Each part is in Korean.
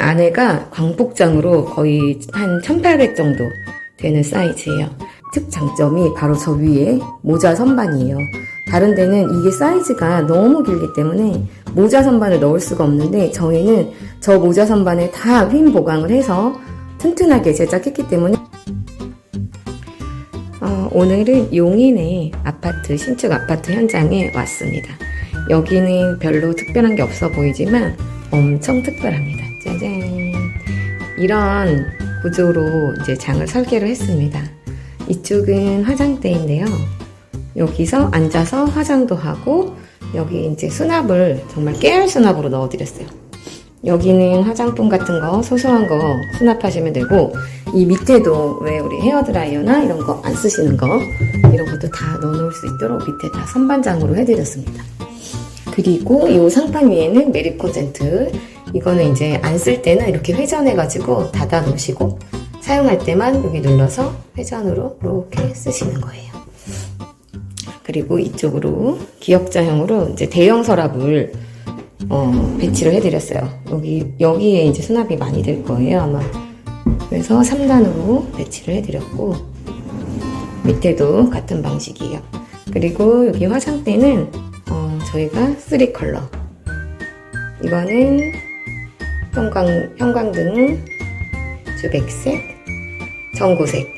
안에가 광폭장으로 거의 한 1800 정도 되는 사이즈예요. 특 장점이 바로 저 위에 모자 선반이에요. 다른 데는 이게 사이즈가 너무 길기 때문에 모자 선반을 넣을 수가 없는데 저희는 저 모자 선반에 다휨 보강을 해서 튼튼하게 제작했기 때문에 어, 오늘은 용인의 아파트 신축 아파트 현장에 왔습니다. 여기는 별로 특별한 게 없어 보이지만 엄청 특별합니다. 짜잔. 이런 구조로 이제 장을 설계를 했습니다. 이쪽은 화장대인데요. 여기서 앉아서 화장도 하고 여기 이제 수납을 정말 깨알 수납으로 넣어드렸어요. 여기는 화장품 같은 거 소소한 거 수납하시면 되고 이 밑에도 왜 우리 헤어드라이어나 이런 거 안 쓰시는 거 이런 것도 다 넣어놓을 수 있도록 밑에 다 선반장으로 해드렸습니다. 그리고 이 상판 위에는 메리코 젠트 이거는 이제 안 쓸 때는 이렇게 회전해가지고 닫아 놓으시고 사용할 때만 여기 눌러서 회전으로 이렇게 쓰시는 거예요. 그리고 이쪽으로 기역자형으로 이제 대형 서랍을 어, 배치를 해드렸어요. 여기 여기에 이제 수납이 많이 될 거예요 아마. 그래서 3단으로 배치를 해드렸고 밑에도 같은 방식이에요. 그리고 여기 화장대는 어, 저희가 3컬러. 이거는 형광, 형광등, 주백색, 전구색,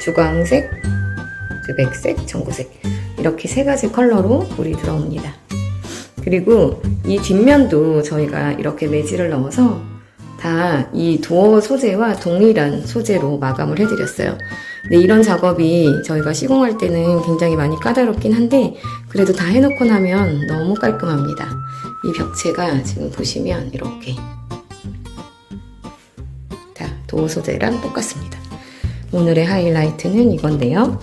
주광색, 주백색, 전구색. 이렇게 세 가지 컬러로 불이 들어옵니다. 그리고 이 뒷면도 저희가 이렇게 매질을 넣어서 다 이 도어 소재와 동일한 소재로 마감을 해드렸어요. 근데 이런 작업이 저희가 시공할 때는 굉장히 많이 까다롭긴 한데 그래도 다 해놓고 나면 너무 깔끔합니다. 이 벽체가 지금 보시면 이렇게 다 도어 소재랑 똑같습니다. 오늘의 하이라이트는 이건데요.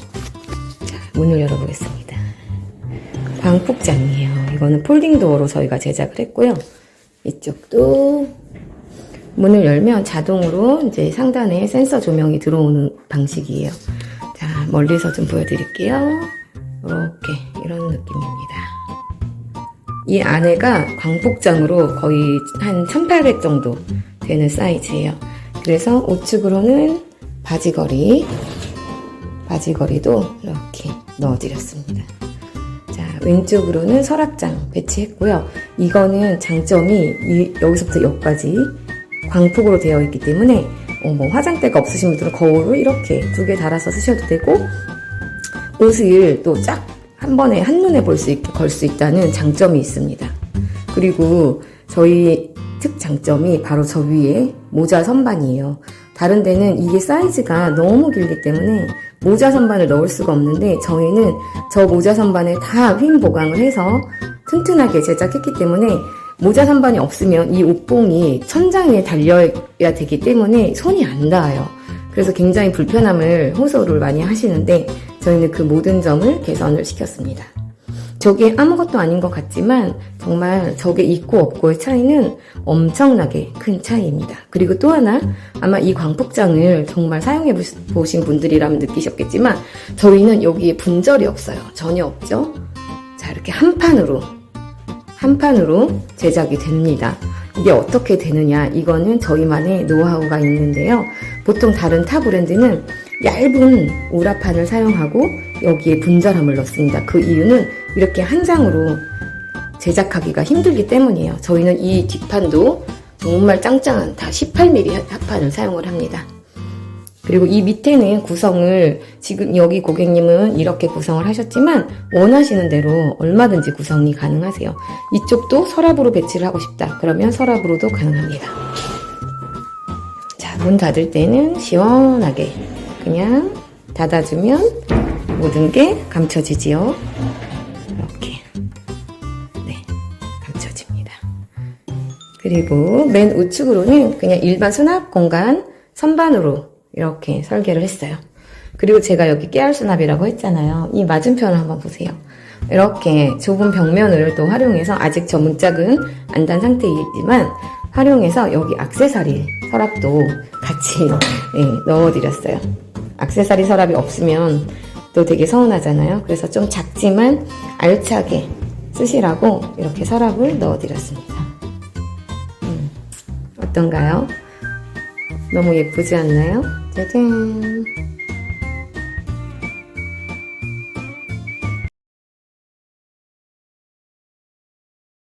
자, 문을 열어보겠습니다. 광폭장이에요. 이거는 폴딩 도어로 저희가 제작을 했고요. 이쪽도 문을 열면 자동으로 이제 상단에 센서 조명이 들어오는 방식이에요. 자, 멀리서 좀 보여드릴게요. 이렇게 이런 느낌입니다. 이 안에가 광폭장으로 거의 한 1800 정도 되는 사이즈예요. 그래서 우측으로는 바지걸이, 바지걸이도 이렇게 넣어드렸습니다. 자, 왼쪽으로는 서랍장 배치했고요. 이거는 장점이 이- 여기서부터 여기까지 광폭으로 되어 있기 때문에 어, 뭐 화장대가 없으신 분들은 거울을 이렇게 두 개 달아서 쓰셔도 되고 옷을 또 쫙 한 번에 한눈에 볼 수 있게 걸 수 있다는 장점이 있습니다. 그리고 저희 특 장점이 바로 저 위에 모자 선반이에요. 다른 데는 이게 사이즈가 너무 길기 때문에 모자 선반을 넣을 수가 없는데 저희는 저 모자 선반에 다휨 보강을 해서 튼튼하게 제작했기 때문에 모자 선반이 없으면 이 옷봉이 천장에 달려야 되기 때문에 손이 안 닿아요. 그래서 굉장히 불편함을 호소를 많이 하시는데 저희는 그 모든 점을 개선을 시켰습니다. 저게 아무것도 아닌 것 같지만 정말 저게 있고 없고의 차이는 엄청나게 큰 차이입니다. 그리고 또 하나 아마 이 광폭장을 정말 사용해 보신 분들이라면 느끼셨겠지만 저희는 여기에 분절이 없어요. 전혀 없죠. 자 이렇게 한 판으로 한 판으로 제작이 됩니다. 이게 어떻게 되느냐? 이거는 저희만의 노하우가 있는데요. 보통 다른 타 브랜드는 얇은 우라판을 사용하고 여기에 분절함을 넣습니다. 그 이유는 이렇게 한 장으로 제작하기가 힘들기 때문이에요. 저희는 이 뒷판도 정말 짱짱한 다 18mm 합판을 사용을 합니다. 그리고 이 밑에는 구성을 지금 여기 고객님은 이렇게 구성을 하셨지만 원하시는 대로 얼마든지 구성이 가능하세요. 이쪽도 서랍으로 배치를 하고 싶다. 그러면 서랍으로도 가능합니다. 자, 문 닫을 때는 시원하게 그냥 닫아주면 모든 게 감춰지지요. 이렇게. 네, 감춰집니다. 그리고 맨 우측으로는 그냥 일반 수납 공간 선반으로 이렇게 설계를 했어요. 그리고 제가 여기 깨알 수납이라고 했잖아요. 이 맞은편을 한번 보세요. 이렇게 좁은 벽면을 또 활용해서 아직 저 문짝은 안 단 상태이지만 활용해서 여기 악세사리 서랍도 같이 네, 넣어드렸어요. 악세사리 서랍이 없으면 또 되게 서운하잖아요. 그래서 좀 작지만 알차게 쓰시라고 이렇게 서랍을 넣어드렸습니다. 음, 어떤가요? 너무 예쁘지 않나요? 짜잔.